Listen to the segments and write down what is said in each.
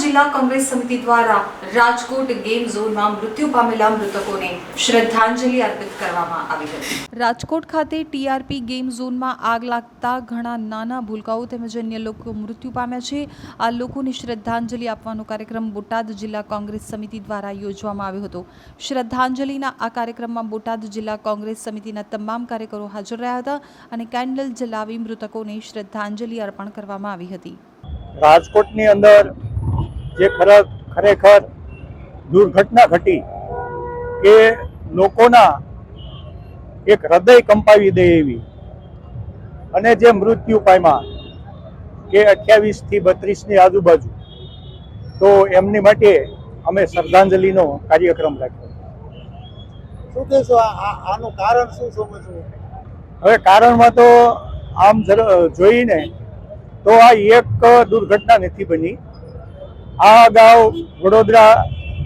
જિલ્લા કોંગ્રેસ સમિતિ દ્વારા રાજકોટ ગેમ ઝોનમાં મૃત્યુ પામેલા મૃતકોને શ્રદ્ધાંજલિ અર્પિત કરવામાં આવી હતી. રાજકોટ ખાતે ટીઆરપી ગેમ ઝોનમાં આગ લાગતા ઘણા નાના ભૂલકાઓ તેમજ અન્ય લોકો મૃત્યુ પામ્યા છે. આ લોકોને શ્રદ્ધાંજલિ આપવાનો કાર્યક્રમ બોટાદ જિલ્લા કોંગ્રેસ સમિતિ દ્વારા યોજવામાં આવ્યો હતો. શ્રદ્ધાંજલિના આ કાર્યક્રમમાં બોટાદ જિલ્લા કોંગ્રેસ સમિતિના તમામ કાર્યકરો હાજર રહ્યા હતા અને કેન્ડલ જલાવી મૃતકોને શ્રદ્ધાંજલિ અર્પણ કરવામાં આવી હતી. રાજકોટની અંદર જે ખરા ખરેખર દુર્ઘટના ઘટી કે લોકોના એક હૃદય કંપાવી દે એવી અને જે મૃત્યુ પામ્યા કે અઠ્યાવીસથી બત્રીસની આજુબાજુ તો એમની માટે અમે શ્રદ્ધાંજલિનો કાર્યક્રમ રાખ્યો. શું કહેશો? આનું કારણ શું સમજવું? હવે કારણમાં તો આમ જોઈને તો આ એક દુર્ઘટના નથી બની. આ અગાઉ વડોદરા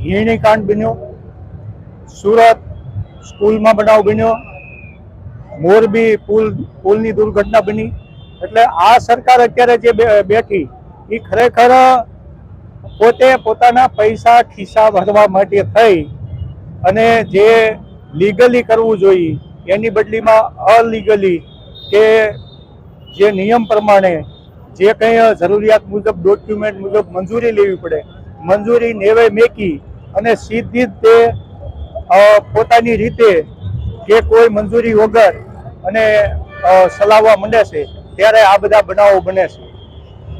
હિરણી કાંડ બન્યો, સુરત સ્કૂલમાં બનાવ બન્યો, મોરબી પુલ, પુલની દુર્ઘટના બની. એટલે આ સરકાર અત્યારે જે બેઠી, એ ખરેખર પોતે પોતાના પૈસા ખિસ્સા ભરવા માટે થઈ અને જે લીગલી કરવું જોઈએ, એની બદલીમાં અલીગલી કે જે નિયમ પ્રમાણે જે કંઈ જરૂરિયાત મુજબ ડોક્યુમેન્ટ મુજબ મંજૂરી લેવી પડે મંજૂરી નેવે મેકી અને સીધી જ તે પોતાની રીતે કે કોઈ મંજૂરી વગર અને ચલાવવા માંડે છે ત્યારે આ બધા બનાવો બને છે.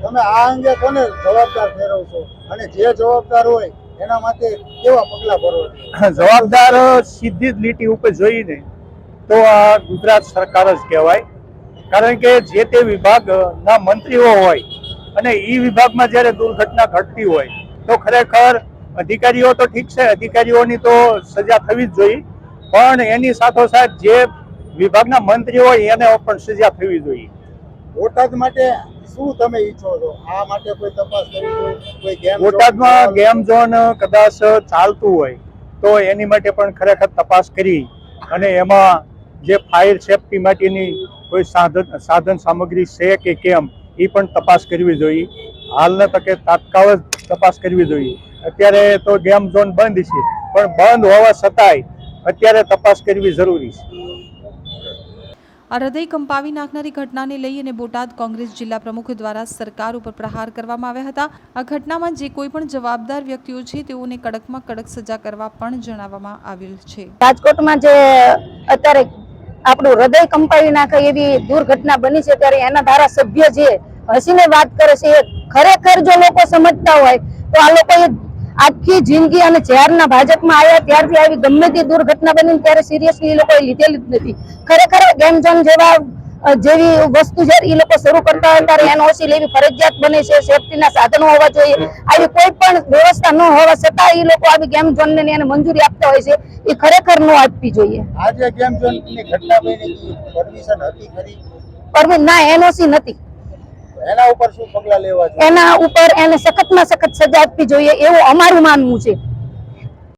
તમે આ અંગે કોને જવાબદાર ઠેરવશો અને જે જવાબદાર હોય એના માટે કેવા પગલાં ભરવો જવાબદાર સીધી જ લીટી ઉપર જોઈને તો આ ગુજરાત સરકાર જ કહેવાય. કારણ કે જે તે વિભાગના મંત્રીઓ હોય અને એ વિભાગમાં જ્યારે દુર્ઘટના ઘટતી હોય તો ખરેખર અધિકારીઓ તો ઠીક છે અધિકારીઓની તો સજા થવી જ જોઈએ. પણ એની સાથોસાથ જે વિભાગના મંત્રી હોય એને પણ સજા થવી જોઈએ. બોટાદ માટે શું તમે ઈચ્છો છો? આ માટે કોઈ તપાસ કરવી જોઈએ કોઈ ગેમ બોટાદમાં ગેમ ઝોન કદાચ ચાલતું હોય તો એની માટે પણ ખરેખર તપાસ કરી અને એમાં જે ફાયર સેફટી માટેની કોઈ સાધન સાધન સામગ્રી છે કે કેમ એ પણ તપાસ કરવી જોઈએ. હાલના તકે તાત્કાલ જ તપાસ કરવી જોઈએ. અત્યારે તો ગેમ ઝોન બંધ છે પણ બંધ હોવા છતાંય અત્યારે તપાસ કરવી જરૂરી છે. આ હૃદય કંપાવી નાખનારી ઘટનાને લઈ અને બોટાદ કોંગ્રેસ જિલ્લા પ્રમુખ દ્વારા સરકાર ઉપર પ્રહાર કરવામાં આવ્યા હતા. આ ઘટનામાં જે કોઈ પણ જવાબદાર વ્યક્તિઓ છે તેઓને કડકમાં કડક સજા કરવા પણ જણાવવામાં આવેલ છે. રાજકોટમાં જે અત્યારે આપણું હૃદય કંપાવી નાખે એવી દુર્ઘટના બની છે ત્યારે એના ધારાસભ્ય જે હસીને વાત કરે છે એ ખરેખર જો લોકો સમજતા હોય, તો આ લોકોએ આખી જિંદગી અને જ્યારના ભાજપમાં આવ્યા, ત્યારથી આવી ગમે તે દુર્ઘટના બની ત્યારે સિરિયસલી એ લોકોએ લીધેલી જ નથી. ખરેખર ગેમ ઝોન જેવા જેવી વસ્તુ છે એ લોકો શરૂ કરતા હોય ત્યારે એનઓસી લેવી ફરજિયાત બને છે સેફટીના સાધનો હોવા જોઈએ. આવી કોઈ પણ વ્યવસ્થા ન હોવા છતાં એ લોકો આવી ગેમ ઝોનને ને એને મંજૂરી આપતા હોય છે એ ખરેખર ન આપવી જોઈએ. આજે ગેમ ઝોનની ઘટના બની પરમિશન હતી ખરી? પરમિશન ના એનઓસી નથી. એના ઉપર શું પગલા લેવા એના ઉપર એને સખતમાં સખત સજા આપવી જોઈએ એવું અમારું માનવું છે.